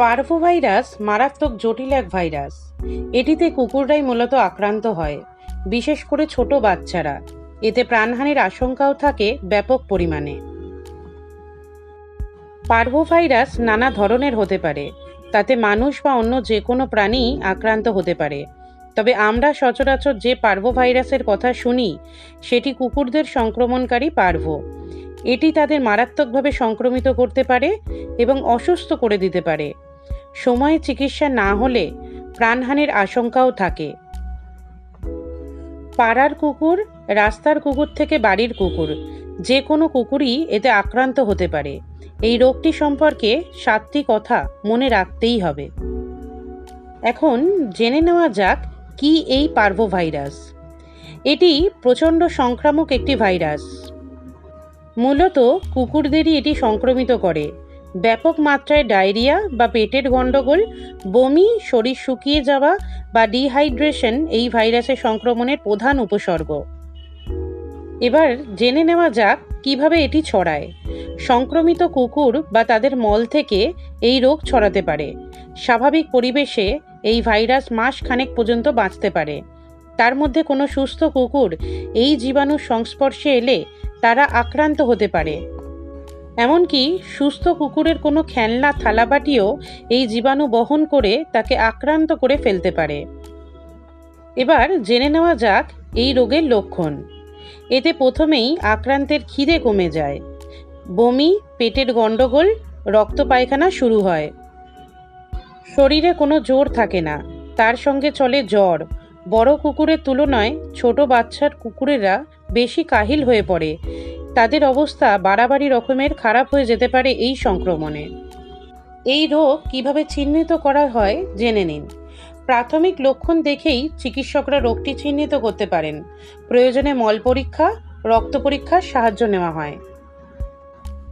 পার্ভোভাইরাস মারাত্মক জটিল এক ভাইরাস। এটিতে কুকুররাই মূলত আক্রান্ত হয়, বিশেষ করে ছোট বাচ্চারা। এতে প্রাণহানির আশঙ্কাও থাকে ব্যাপক পরিমাণে। পার্ভোভাইরাস নানা ধরনের হতে পারে, তাতে মানুষ বা অন্য যে কোনো প্রাণী আক্রান্ত হতে পারে। তবে আমরা সচরাচর যে পার্ভোভাইরাসের কথা শুনি, সেটি কুকুরদের সংক্রমণকারী পার্ভো। এটি তাদের মারাত্মকভাবে সংক্রমিত করতে পারে এবং অসুস্থ করে দিতে পারে। সময়ে চিকিৎসা না হলে প্রাণহানির আশঙ্কাও থাকে। পাড়ার কুকুর, রাস্তার কুকুর থেকে বাড়ির কুকুর, যে কোনো কুকুরই এতে আক্রান্ত হতে পারে। এই রোগটি সম্পর্কে সাতটি কথা মনে রাখতেই হবে। এখন জেনে নেওয়া যাক কি এই পার্ভোভাইরাস। এটি প্রচণ্ড সংক্রামক একটি ভাইরাস। মূলত কুকুরদেরই এটি সংক্রমিত করে। ব্যাপক মাত্রায় ডায়রিয়া বা পেটের গণ্ডগোল বমি, শরীর শুকিয়ে যাওয়া বা ডিহাইড্রেশন এই ভাইরাসের সংক্রমণের প্রধান উপসর্গ। এবার জেনে নেওয়া যাক কীভাবে এটি ছড়ায়। সংক্রমিত কুকুর বা তাদের মল থেকে এই রোগ ছড়াতে পারে। স্বাভাবিক পরিবেশে এই ভাইরাস মাস খানেক পর্যন্ত বাঁচতে পারে। তার মধ্যে কোনো সুস্থ কুকুর এই জীবাণুর সংস্পর্শে এলে তারা আক্রান্ত হতে পারে। এমনকি সুস্থ কুকুরের কোনো খেলনা থালাবাটিও এই জীবাণু বহন করে তাকে আক্রান্ত করে ফেলতে পারে। এবার জেনে নেওয়া যাক এই রোগের লক্ষণ। এতে প্রথমেই আক্রান্তের খিদে কমে যায়। বমি, পেটের গণ্ডগোল রক্ত পায়খানা শুরু হয়। শরীরে কোনো জোর থাকে না। তার সঙ্গে চলে জ্বর। বড় কুকুরের তুলনায় ছোট বাচ্চার কুকুরেরা বেশি কাহিল হয়ে পড়ে। তাদের অবস্থা বাড়াবাড়ি রকমের খারাপ হয়ে যেতে পারে এই সংক্রমণে। এই রোগ কীভাবে চিহ্নিত করা হয় জেনে নিন। প্রাথমিক লক্ষণ দেখেই চিকিৎসকরা রোগটি চিহ্নিত করতে পারেন। প্রয়োজনে মল পরীক্ষা, রক্ত পরীক্ষার সাহায্য নেওয়া হয়।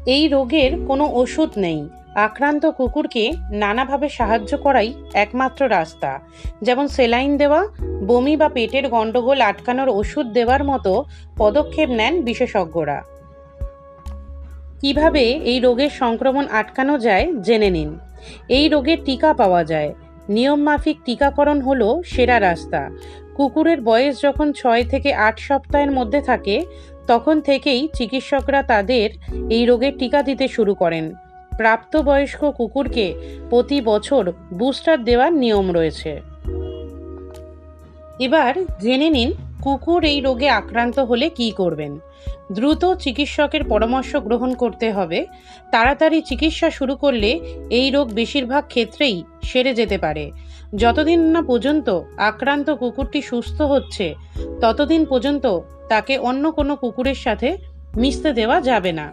এই রোগের কোনো ওষুধ নেই। আক্রান্ত কুকুরকে নানাভাবে সাহায্য করাই একমাত্র রাস্তা। যেমন সেলাইন দেওয়া, বমি বা পেটের গণ্ডগোল আটকানোর ওষুধ দেওয়ার মতো পদক্ষেপ নেন বিশেষজ্ঞরা। কীভাবে এই রোগের সংক্রমণ আটকানো যায় জেনে নিন। এই রোগের টিকা পাওয়া যায়। নিয়মমাফিক টিকাকরণ হলো সেরা রাস্তা। কুকুরের বয়স যখন ছয় থেকে আট সপ্তাহের মধ্যে থাকে, তখন থেকেই চিকিৎসকরা তাদের এই রোগের টিকা দিতে শুরু করেন। প্রাপ্তবয়স্ক কুকুরকে প্রতি বছর বুস্টার দেওয়ার নিয়ম রয়েছে। এবার জেনে নিন কুকুর এই রোগে আক্রান্ত হলে কি করবেন? দ্রুত চিকিৎসকের পরামর্শ গ্রহণ করতে হবে। তাড়াতাড়ি চিকিৎসা শুরু করলে এই রোগ বেশিরভাগ ক্ষেত্রেই সেরে যেতে পারে। যতদিন না পর্যন্ত আক্রান্ত কুকুরটি সুস্থ হচ্ছে, ততদিন পর্যন্ত তাকে অন্য কোনো কুকুরের সাথে মিশতে দেওয়া যাবে না।